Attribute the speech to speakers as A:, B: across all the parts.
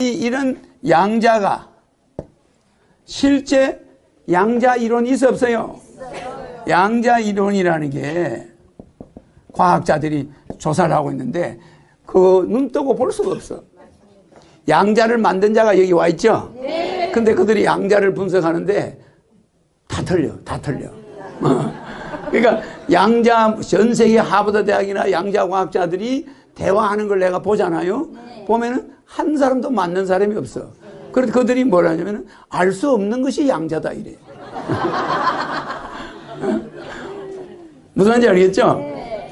A: 이, 이런 양자가 실제 양자 이론이 있어 없어요? 양자 이론이라는 게 과학자들이 조사를 하고 있는데 그 눈 뜨고 볼 수가 없어. 양자를 만든 자가 여기 와 있죠? 근데 그들이 양자를 분석하는데 다 틀려, 다 틀려. 어. 그러니까 양자 전 세계 하버드 대학이나 양자 과학자들이 대화하는 걸 내가 보잖아요. 보면은 한 사람도 맞는 사람이 없어. 그래서 그들이 뭐라 하냐면은 알 수 없는 것이 양자다 이래. 어? 무슨 말인지 알겠죠?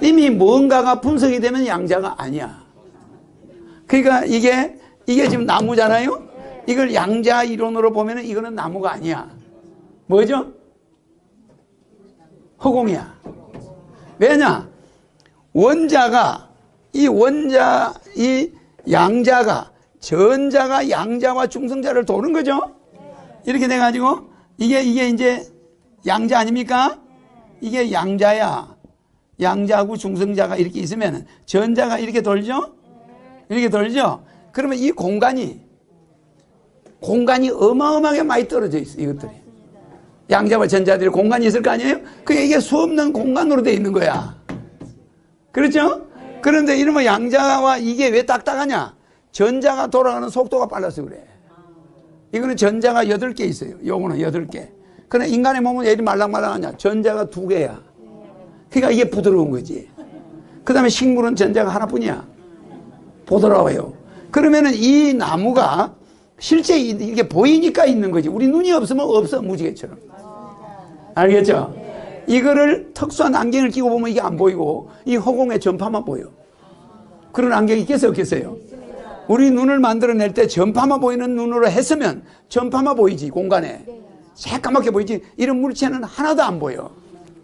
A: 이미 뭔가가 분석이 되면 양자가 아니야. 그러니까 이게 이게 지금 나무잖아요. 이걸 양자 이론으로 보면은 이거는 나무가 아니야. 뭐죠? 허공이야. 왜냐? 원자가 이 원자 이 양자가 전자가 양자와 중성자를 도는 거죠. 이렇게 돼 가지고 이게 이게 이제 양자 아닙니까? 이게 양자야. 양자하고 중성자가 이렇게 있으면 전자가 이렇게 돌죠? 이렇게 돌죠? 그러면 이 공간이 공간이 어마어마하게 많이 떨어져 있어 이것들이. 양자와 전자들이 공간이 있을 거 아니에요? 그게 이게 수 없는 공간으로 돼 있는 거야. 그렇죠? 그런데 이러면 양자와 이게 왜 딱딱하냐? 전자가 돌아가는 속도가 빨라서 그래. 이거는 전자가 8개 있어요. 요거는 8개. 그러나 인간의 몸은 왜 이리 말랑말랑하냐? 전자가 두 개야. 그러니까 이게 부드러운 거지. 그 다음에 식물은 전자가 하나뿐이야. 부드러워요. 그러면은 이 나무가 실제 이게 보이니까 있는 거지. 우리 눈이 없으면 없어, 무지개처럼. 알겠죠? 이거를 특수한 안경을 끼고 보면 이게 안 보이고 이 허공의 전파만 보여. 그런 안경이 있겠어요, 없겠어요? 우리 눈을 만들어낼 때 전파만 보이는 눈으로 했으면 전파만 보이지, 공간에. 새까맣게 보이지. 이런 물체는 하나도 안 보여.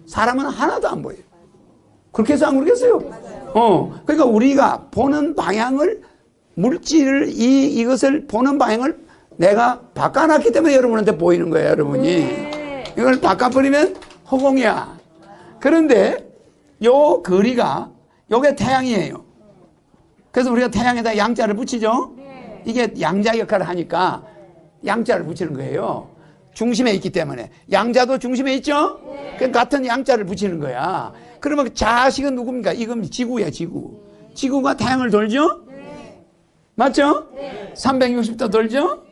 A: 사람은 하나도 안 보여. 그렇게 해서 안 그러겠어요? 어. 그러니까 우리가 보는 방향을 물질을 이 이것을 보는 방향을 내가 바꿔놨기 때문에 여러분한테 보이는 거예요, 여러분이. 이걸 바꿔버리면 허공이야. 그런데 요 거리가 요게 태양이에요. 그래서 우리가 태양에다 양자를 붙이죠. 이게 양자 역할을 하니까 양자를 붙이는 거예요. 중심에 있기 때문에 양자도 중심에 있죠. 그 같은 양자를 붙이는 거야. 그러면 자식은 누굽니까? 이건 지구야, 지구. 지구가 태양을 돌죠. 맞죠? 360도 돌죠?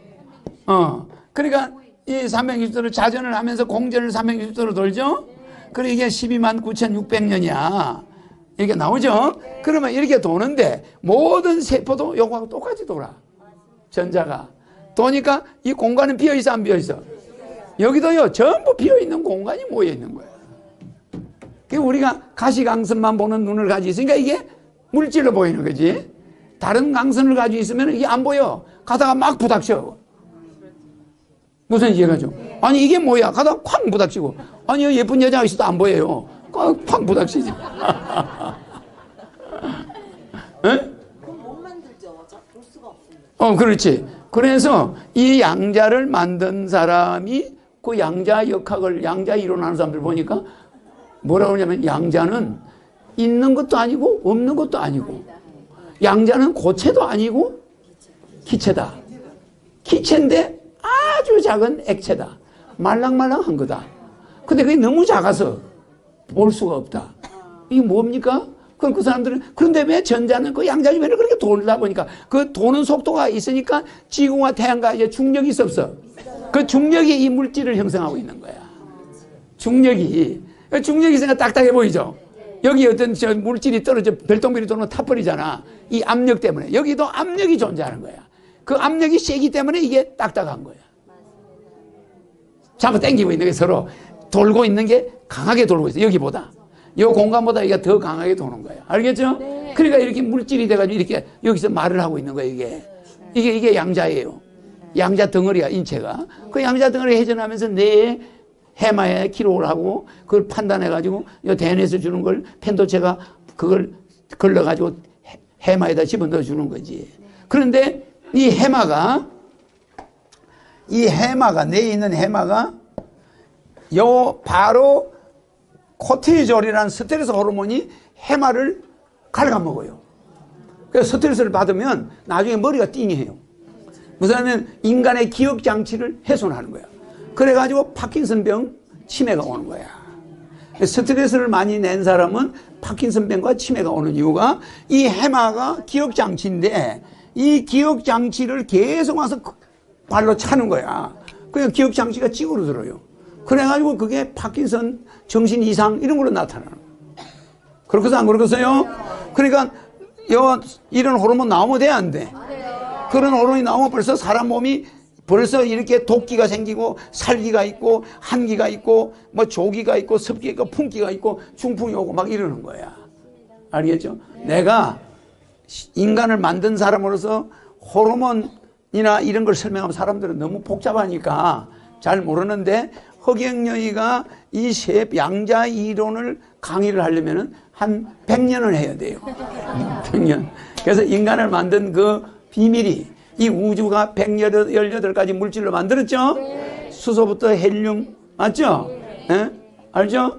A: 어. 그러니까 이 360도를 자전을 하면서 공전을 360도로 돌죠? 그래 이게 12만 9,600년이야. 이렇게 나오죠? 그러면 이렇게 도는데 모든 세포도 요거하고 똑같이 돌아. 전자가. 도니까 이 공간은 비어 있어 안 비어 있어? 여기도요. 전부 비어 있는 공간이 모여 있는 거야. 그 우리가 가시광선만 보는 눈을 가지고 있으니까 이게 물질로 보이는 거지. 다른 강선을 가지고 있으면 이게 안 보여. 가다가 막 부닥쳐. 무슨 이해가죠? 아니 이게 뭐야? 가다가 쾅 부닥치고. 아니 예쁜 여자가 있어도 안 보여요. 쾅 부닥치지. 에? 어, 그렇지. 그래서 이 양자를 만든 사람이 그 양자 역학을, 양자 이론하는 사람들 보니까 뭐라고 하냐면 양자는 있는 것도 아니고 없는 것도 아니고 양자는 고체도 아니고 기체다. 기체인데 아주 작은 액체다. 말랑말랑한 거다. 근데 그게 너무 작아서 볼 수가 없다. 이게 뭡니까? 그럼 그 사람들은 그런데 왜 전자는 그 양자 주변을 그렇게 돌다 보니까 그 도는 속도가 있으니까 지구와 태양과 이제 중력이 있어 없어. 그 중력이 이 물질을 형성하고 있는 거야. 중력이 중력이 있으니까 딱딱해 보이죠. 여기 어떤 저 물질이 떨어져 별똥별이 도는 타버리잖아. 이 압력 때문에 여기도 압력이 존재하는 거야. 그 압력이 세기 때문에 이게 딱딱한 거야. 잡아 당기고 있는 게 서로 돌고 있는 게 강하게 돌고 있어. 여기보다. 이 공간보다 이게 더 강하게 도는 거예요. 알겠죠? 그러니까 이렇게 물질이 돼가지고 이렇게 여기서 말을 하고 있는 거예요, 이게. 이게, 이게 양자예요. 양자 덩어리야, 인체가. 그 양자 덩어리 회전하면서 내 해마에 기록을 하고 그걸 판단해가지고 이 대뇌에서 주는 걸 펜도체가 그걸 걸러가지고 해- 해마에다 집어넣어 주는 거지. 그런데 이 해마가 이 해마가 뇌에 있는 해마가 요 바로 코티졸이라는 스트레스 호르몬이 해마를 갉아먹어요. 그래서 스트레스를 받으면 나중에 머리가 띵해요. 무슨 인간의 기억 장치를 훼손하는 거야. 그래가지고 파킨슨병 치매가 오는 거야. 스트레스를 많이 낸 사람은 파킨슨병과 치매가 오는 이유가 이 해마가 기억 장치인데 이 기억 장치를 계속 와서 그 발로 차는 거야. 그냥 기억 장치가 찌그러들어요. 그래가지고 그게 파킨슨 정신 이상 이런 걸로 나타나는 거야. 그렇겠어 안 그렇겠어요? 그러니까 요 이런 호르몬 나오면 돼 안 돼? 그런 호르몬이 나오면 벌써 사람 몸이 벌써 이렇게 도끼가 생기고 살기가 있고 한기가 있고 뭐 조기가 있고 습기가 있고 풍기가 있고 중풍이 오고 막 이러는 거야. 알겠죠? 내가 인간을 만든 사람으로서 호르몬 이나 이런 걸 설명하면 사람들은 너무 복잡하니까 잘 모르는데 허경영이가 이 세 양자 이론을 강의를 하려면은 한 100년을 해야 돼요. 100년. 그래서 인간을 만든 그 비밀이 이 우주가 118가지 물질로 만들었죠? 수소부터 헬륨, 맞죠? 예? 알죠?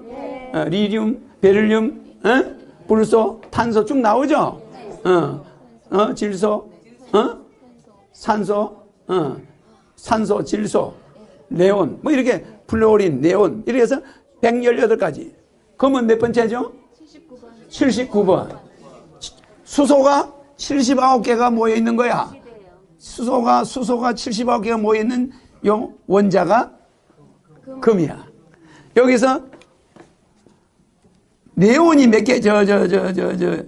A: 어, 리튬, 베릴륨, 예? 불소, 탄소 쭉 나오죠? 어, 어, 질소, 어? 산소, 어, 산소, 질소, 네온, 뭐 이렇게 플로린, 네온, 이렇게 해서 118가지. 그러면 몇 번째죠? 79번. 수소가 79개가 모여 있는 거야. 수소가, 수소가 79개가 모여 있는 요 원자가 금이야. 여기서 네온이 몇 개, 저, 저, 저, 저, 저,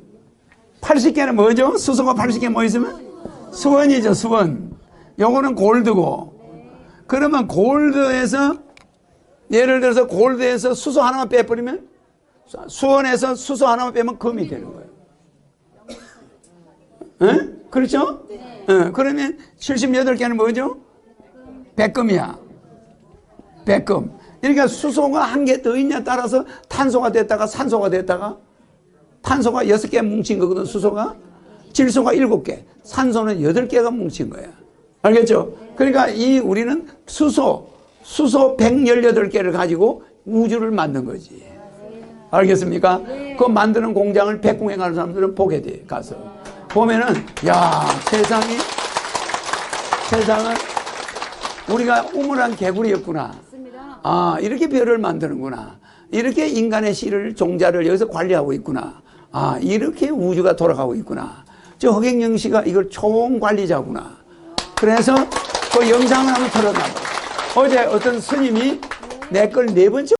A: 80개는 뭐죠? 수소가 80개 모여 있으면? 수원이죠, 수원. 요거는 골드고. 그러면 골드에서, 예를 들어서 골드에서 수소 하나만 빼버리면? 수원에서 수소 하나만 빼면 금이 되는 거예요. 에? 그렇죠? 어, 그러면 78개는 뭐죠? 백금이야. 백금. 그러니까 수소가 한 개 더 있냐 따라서 탄소가 됐다가 산소가 됐다가 탄소가 여섯 개 뭉친 거거든, 수소가. 질소가 일곱 개, 산소는 여덟 개가 뭉친 거야. 알겠죠? 그러니까 이 우리는 수소, 수소 118개를 가지고 우주를 만든 거지. 알겠습니까? 그 만드는 공장을 백궁에 가는 사람들은 보게 돼, 가서. 보면은, 야, 세상이, 세상은 우리가 우물한 개구리였구나. 아, 이렇게 별을 만드는구나. 이렇게 인간의 씨를, 종자를 여기서 관리하고 있구나. 아, 이렇게 우주가 돌아가고 있구나. 저 허경영 씨가 이걸 총관리자구나. 그래서 그 영상을 한번 틀어놔봐. 어제 어떤 스님이 내 걸 네 번째